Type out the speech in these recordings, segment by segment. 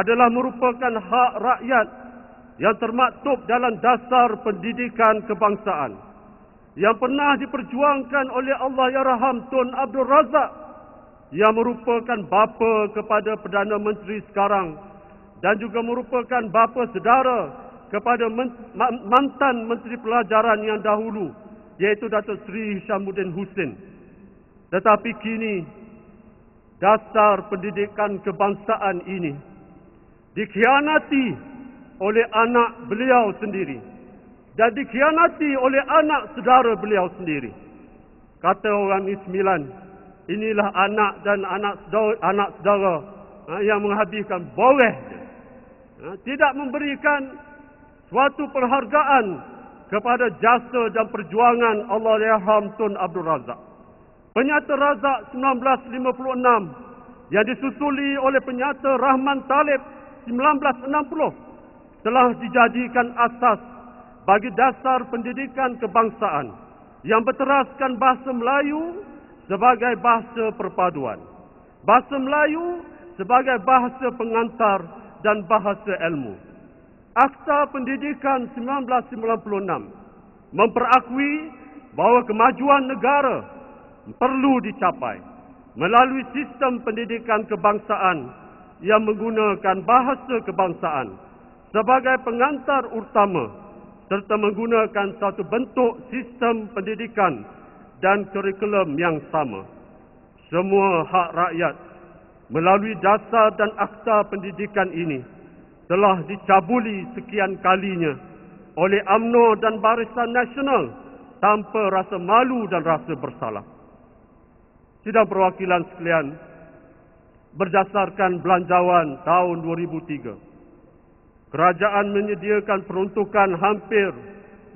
adalah merupakan hak rakyat yang termaktub dalam dasar pendidikan kebangsaan yang pernah diperjuangkan oleh Allah Ya Raham Tun Abdul Razak yang merupakan bapa kepada Perdana Menteri sekarang dan juga merupakan bapa sedara kepada mantan Menteri Pelajaran yang dahulu iaitu Datuk Seri Hishamuddin Hussein. Tetapi kini dasar pendidikan kebangsaan ini dikhianati oleh anak beliau sendiri dan dikhianati oleh anak saudara beliau sendiri. Kata orang Ismilan, inilah anak dan anak saudara, anak saudara ha, yang menghabiskan boleh ha, tidak memberikan suatu perhargaan kepada jasa dan perjuangan Allah Yarham Tun Abdul Razak. Penyata Razak 1956 yang disusuli oleh penyata Rahman Talib 1960 telah dijadikan asas bagi dasar pendidikan kebangsaan yang berteraskan bahasa Melayu sebagai bahasa perpaduan. Bahasa Melayu sebagai bahasa pengantar dan bahasa ilmu. Akta Pendidikan 1996 memperakui bahawa kemajuan negara perlu dicapai melalui sistem pendidikan kebangsaan yang menggunakan bahasa kebangsaan sebagai pengantar utama serta menggunakan satu bentuk sistem pendidikan dan kurikulum yang sama. Semua hak rakyat melalui dasar dan akta pendidikan ini telah dicabuli sekian kalinya oleh AMNO dan Barisan Nasional tanpa rasa malu dan rasa bersalah. Sidang perwakilan sekalian, berdasarkan belanjawan tahun 2003, kerajaan menyediakan peruntukan hampir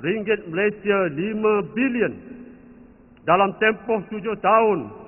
ringgit Malaysia 5 bilion dalam tempoh 7 tahun